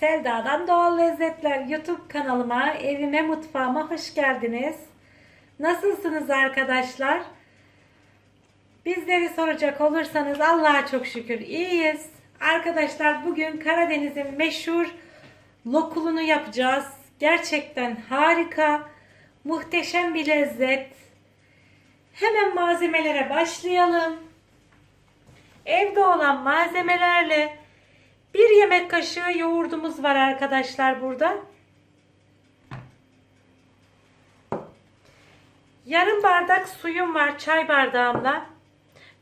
Selda'dan Doğal Lezzetler YouTube kanalıma, evime, mutfağıma hoş geldiniz. Nasılsınız arkadaşlar? Bizleri soracak olursanız Allah'a çok şükür iyiyiz. Arkadaşlar bugün Karadeniz'in meşhur lokulunu yapacağız. Gerçekten harika, muhteşem bir lezzet. Hemen malzemelere başlayalım. Evde olan malzemelerle bir yemek kaşığı yoğurdumuz var arkadaşlar burada. Yarım bardak suyum var çay bardağımla.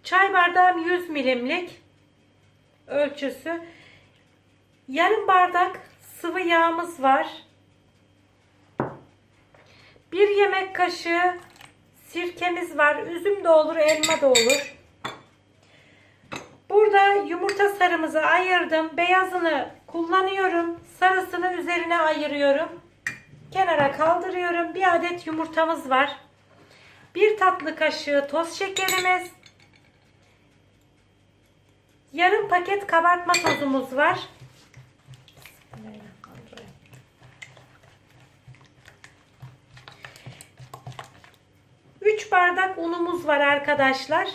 Çay bardağım 100 milimlik ölçüsü. Yarım bardak sıvı yağımız var. Bir yemek kaşığı sirkemiz var. Üzüm de olur, elma da olur. Burada yumurta sarımızı ayırdım. Beyazını kullanıyorum. Sarısını üzerine ayırıyorum. Kenara kaldırıyorum. Bir adet yumurtamız var. Bir tatlı kaşığı toz şekerimiz. Yarım paket kabartma tozumuz var. 3 bardak unumuz var arkadaşlar.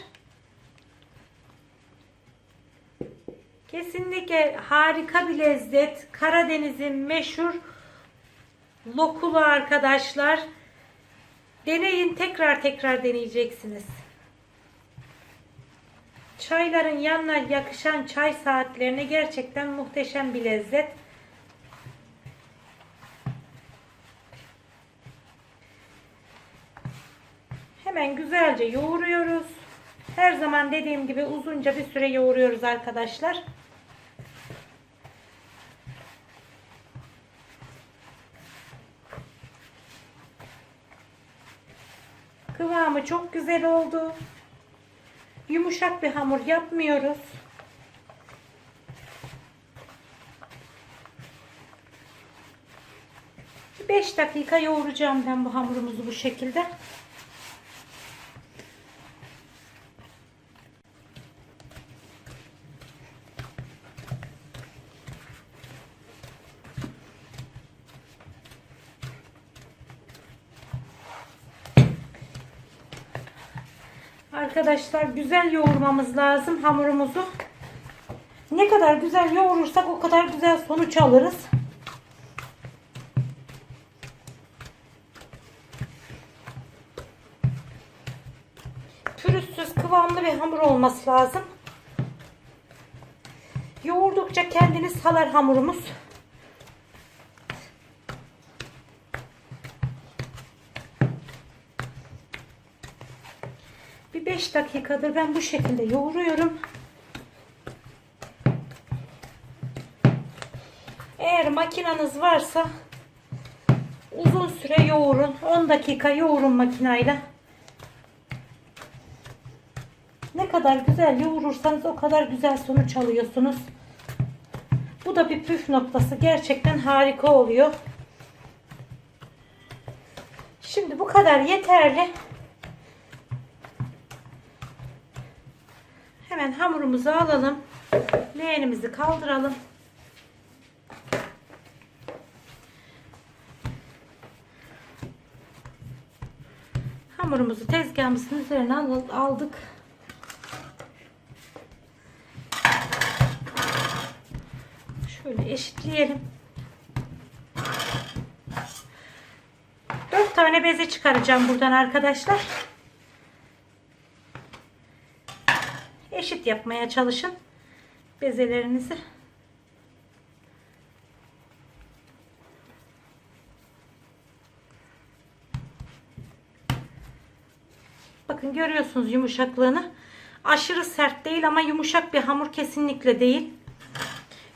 Kesinlikle harika bir lezzet. Karadeniz'in meşhur lokulu arkadaşlar. Deneyin tekrar tekrar deneyeceksiniz. Çayların yanına yakışan çay saatlerine gerçekten muhteşem bir lezzet. Hemen güzelce yoğuruyoruz. Her zaman dediğim gibi uzunca bir süre yoğuruyoruz arkadaşlar. Kıvamı çok güzel oldu. Yumuşak bir hamur yapmıyoruz. 5 dakika yoğuracağım ben bu hamurumuzu bu şekilde. Arkadaşlar güzel yoğurmamız lazım hamurumuzu. Ne kadar güzel yoğurursak o kadar güzel sonuç alırız. Pürüzsüz kıvamlı bir hamur olması lazım. Yoğurdukça kendini salar hamurumuz. Bir 5 dakikadır ben bu şekilde yoğuruyorum. Eğer makinanız varsa uzun süre yoğurun. 10 dakika yoğurun makinayla. Ne kadar güzel yoğurursanız o kadar güzel sonuç alıyorsunuz. Bu da bir püf noktası. Gerçekten harika oluyor. Şimdi bu kadar yeterli. Hemen hamurumuzu alalım. Leğenimizi kaldıralım. Hamurumuzu tezgahımızın üzerine aldık. Şöyle eşitleyelim. 4 tane beze çıkaracağım buradan arkadaşlar. Eşit yapmaya çalışın bezelerinizi. Bakın görüyorsunuz yumuşaklığını. Aşırı sert değil ama yumuşak bir hamur kesinlikle değil.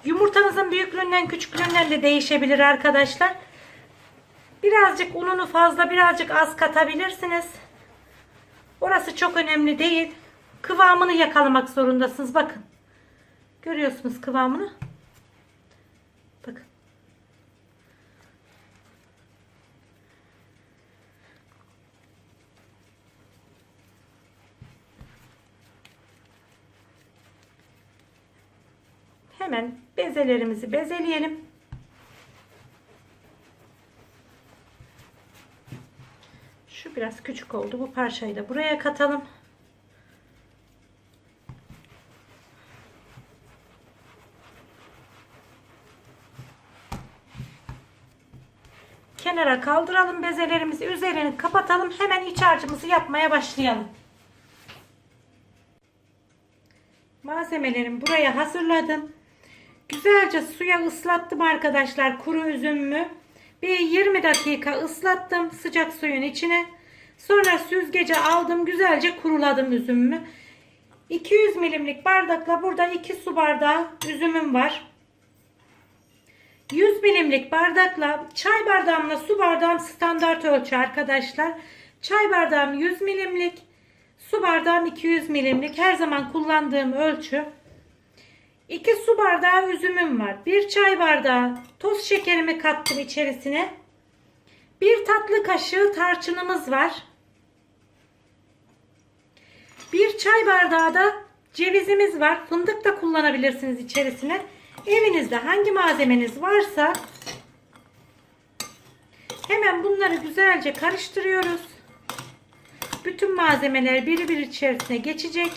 Yumurtanızın büyüklüğünden küçüklüğünden de değişebilir arkadaşlar. Birazcık ununu fazla birazcık az katabilirsiniz. Orası çok önemli değil. Kıvamını yakalamak zorundasınız. Bakın. Görüyorsunuz kıvamını. Bakın. Hemen bezelerimizi bezeleyelim. Şu biraz küçük oldu. Bu parçayı da buraya katalım. Kenara kaldıralım bezelerimizi. Üzerini kapatalım. Hemen iç harcımızı yapmaya başlayalım. Malzemelerimi buraya hazırladım. Güzelce suya ıslattım arkadaşlar kuru üzümümü. Bir 20 dakika ıslattım sıcak suyun içine. Sonra süzgece aldım güzelce kuruladım üzümümü. 200 milimlik bardakla burada 2 su bardağı üzümüm var. 100 milimlik bardakla çay bardağımla su bardağım standart ölçü arkadaşlar. Çay bardağım 100 milimlik, su bardağım 200 milimlik. Her zaman kullandığım ölçü. 2 su bardağı üzümüm var. 1 çay bardağı toz şekerimi kattım içerisine. 1 tatlı kaşığı tarçınımız var. 1 çay bardağı da cevizimiz var. Fındık da kullanabilirsiniz içerisine. Evinizde hangi malzemeniz varsa hemen bunları güzelce karıştırıyoruz. Bütün malzemeler birbiri içerisine geçecek.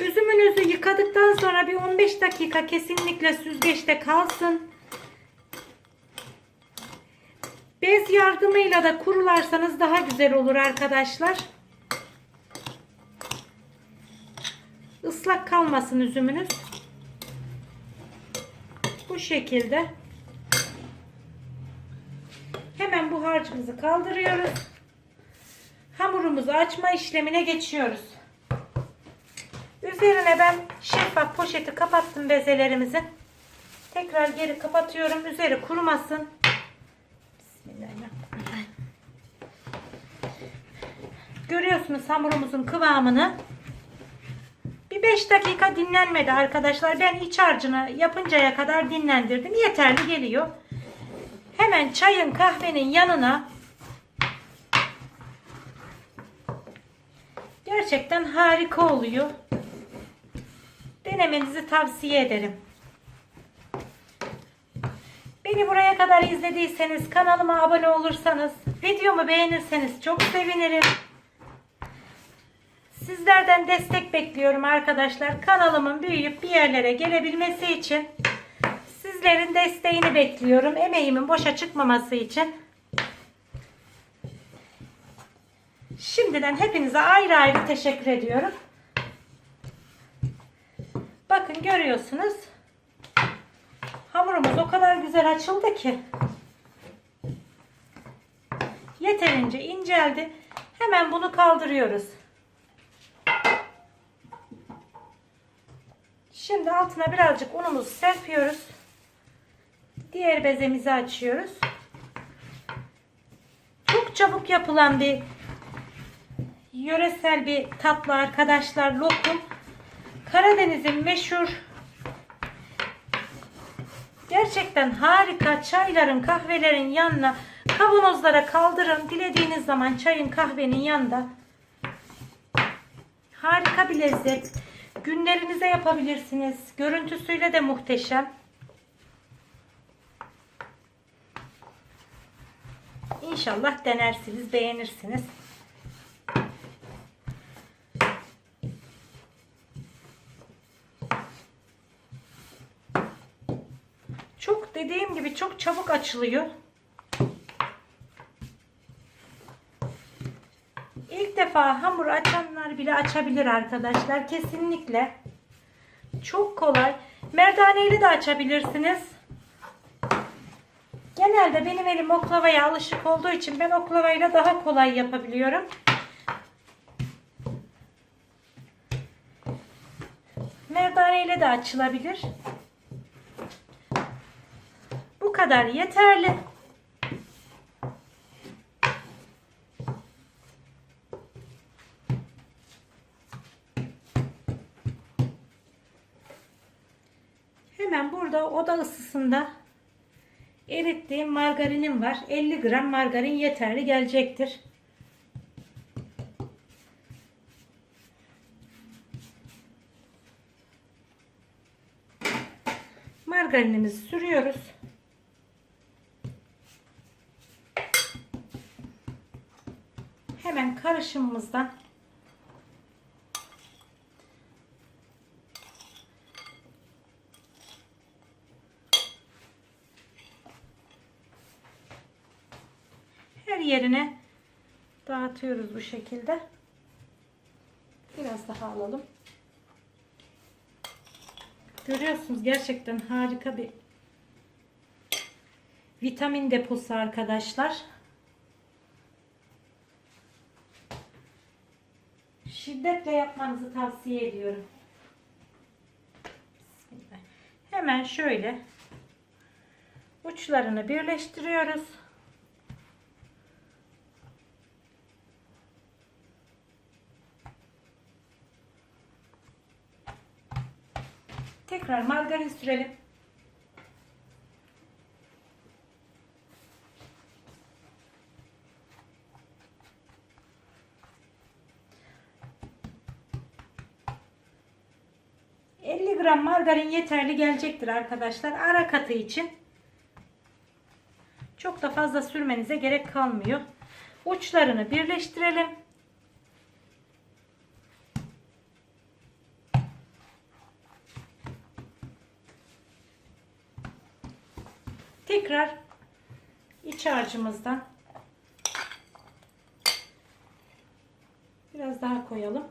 Üzümünüzü yıkadıktan sonra bir 15 dakika kesinlikle süzgeçte kalsın. Bez yardımıyla da kurularsanız daha güzel olur arkadaşlar. Islak kalmasın üzümünüz. Bu şekilde. Hemen bu harcımızı kaldırıyoruz. Hamurumuzu açma işlemine geçiyoruz. Üzerine ben şeffaf poşeti kapattım bezelerimizi. Tekrar geri kapatıyorum. Üzeri kurumasın. Bismillahirrahmanirrahim. Görüyorsunuz hamurumuzun kıvamını. Bir 5 dakika dinlenmedi arkadaşlar. Ben iç harcını yapıncaya kadar dinlendirdim. Yeterli geliyor. Hemen çayın kahvenin yanına gerçekten harika oluyor. Denemenizi tavsiye ederim. Beni buraya kadar izlediyseniz, kanalıma abone olursanız, videomu beğenirseniz çok sevinirim. Sizlerden destek bekliyorum arkadaşlar. Kanalımın büyüyüp bir yerlere gelebilmesi için sizlerin desteğini bekliyorum. Emeğimin boşa çıkmaması için. Şimdiden hepinize ayrı ayrı teşekkür ediyorum. Bakın görüyorsunuz. Hamurumuz o kadar güzel açıldı ki. Yeterince inceldi. Hemen bunu kaldırıyoruz. Şimdi altına birazcık unumuzu serpiyoruz. Diğer bezemizi açıyoruz. Çok çabuk yapılan bir yöresel bir tatlı arkadaşlar lokum. Karadeniz'in meşhur gerçekten harika çayların kahvelerin yanına kavanozlara kaldırın. Dilediğiniz zaman çayın kahvenin yanında harika bir lezzet. Günlerinize yapabilirsiniz. Görüntüsüyle de muhteşem. İnşallah denersiniz, beğenirsiniz. Çok dediğim gibi çok çabuk açılıyor. İlk defa hamur açanlar bile açabilir arkadaşlar. Kesinlikle. Çok kolay. Merdaneyle de açabilirsiniz. Genelde benim elim oklavaya alışık olduğu için ben oklavayla daha kolay yapabiliyorum. Merdaneyle de açılabilir. Bu kadar yeterli. Hemen burada oda ısısında erittiğim margarinim var. 50 gram margarin yeterli gelecektir. Margarinimizi sürüyoruz. Hemen karışımımızdan yerine dağıtıyoruz bu şekilde. Biraz daha alalım. Görüyorsunuz gerçekten harika bir vitamin deposu arkadaşlar. Şiddetle yapmanızı tavsiye ediyorum. Hemen şöyle uçlarını birleştiriyoruz. Tekrar margarin sürelim. ...50 gram margarin yeterli gelecektir arkadaşlar. Ara katı için. Çok da fazla sürmenize gerek kalmıyor. Uçlarını birleştirelim. Tekrar iç harcımızdan biraz daha koyalım.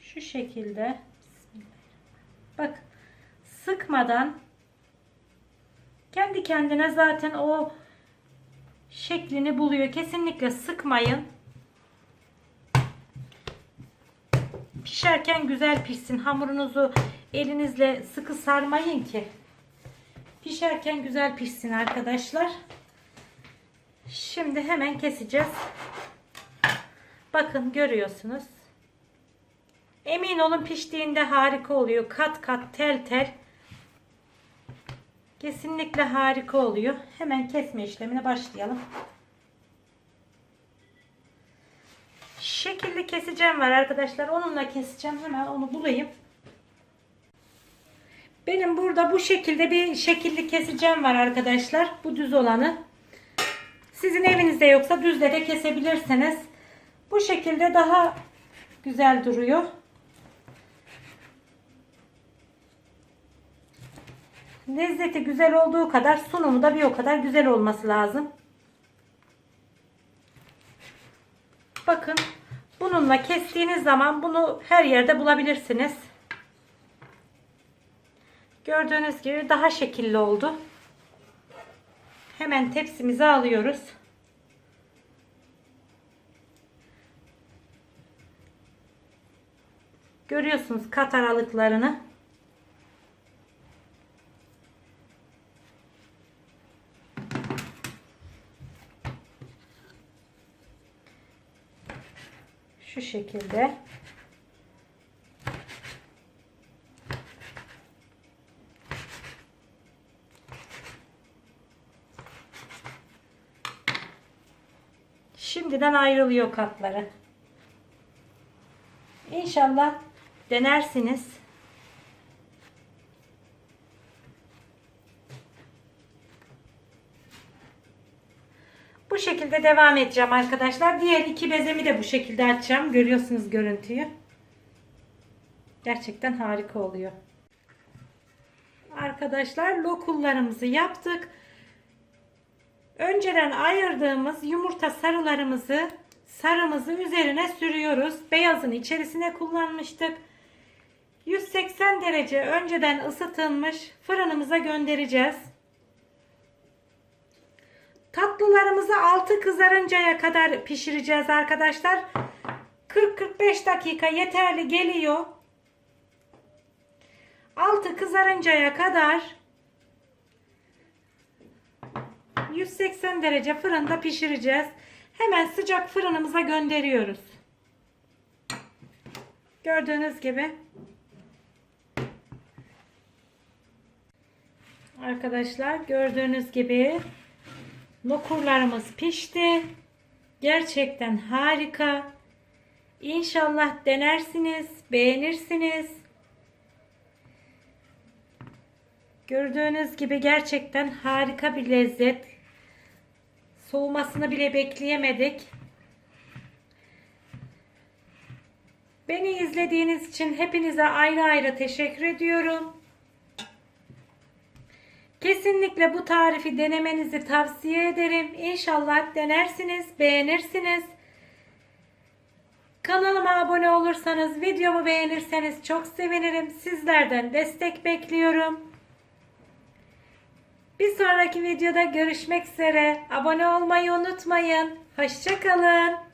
Şu şekilde bak sıkmadan kendi kendine zaten o şeklini buluyor. Kesinlikle sıkmayın. Pişerken güzel pişsin. Hamurunuzu elinizle sıkı sarmayın ki. Pişerken güzel pişsin arkadaşlar. Şimdi hemen keseceğiz. Bakın görüyorsunuz. Emin olun piştiğinde harika oluyor. Kat kat tel tel. Kesinlikle harika oluyor. Hemen kesme işlemine başlayalım. Şekilli keseceğim var arkadaşlar. Onunla keseceğim. Hemen onu bulayım. Benim burada bu şekilde bir şekilli keseceğim var arkadaşlar. Bu düz olanı. Sizin evinizde yoksa düzle de kesebilirsiniz. Bu şekilde daha güzel duruyor. Lezzeti güzel olduğu kadar sunumu da bir o kadar güzel olması lazım. Bakın bununla kestiğiniz zaman bunu her yerde bulabilirsiniz. Gördüğünüz gibi daha şekilli oldu. Hemen tepsimize alıyoruz. Görüyorsunuz kat aralıklarını. Şu şekilde. Şimdiden ayrılıyor katları. İnşallah denersiniz. Bu şekilde devam edeceğim arkadaşlar. Diğer iki bezemi de bu şekilde açacağım. Görüyorsunuz görüntüyü. Gerçekten harika oluyor. Arkadaşlar lokullarımızı yaptık. Önceden ayırdığımız yumurta sarılarımızı sarımızı üzerine sürüyoruz. Beyazını içerisine kullanmıştık. 180 derece önceden ısıtılmış fırınımıza göndereceğiz. Tatlılarımızı altı kızarıncaya kadar pişireceğiz arkadaşlar. 40-45 dakika yeterli geliyor. Altı kızarıncaya kadar 180 derece fırında pişireceğiz. Hemen sıcak fırınımıza gönderiyoruz. Gördüğünüz gibi. Arkadaşlar gördüğünüz gibi lokurlarımız pişti. Gerçekten harika. İnşallah denersiniz, beğenirsiniz. Gördüğünüz gibi gerçekten harika bir lezzet. Soğumasını bile bekleyemedik. Beni izlediğiniz için hepinize ayrı ayrı teşekkür ediyorum. Kesinlikle bu tarifi denemenizi tavsiye ederim. İnşallah denersiniz, beğenirsiniz. Kanalıma abone olursanız, videomu beğenirseniz çok sevinirim. Sizlerden destek bekliyorum. Bir sonraki videoda görüşmek üzere. Abone olmayı unutmayın. Hoşçakalın.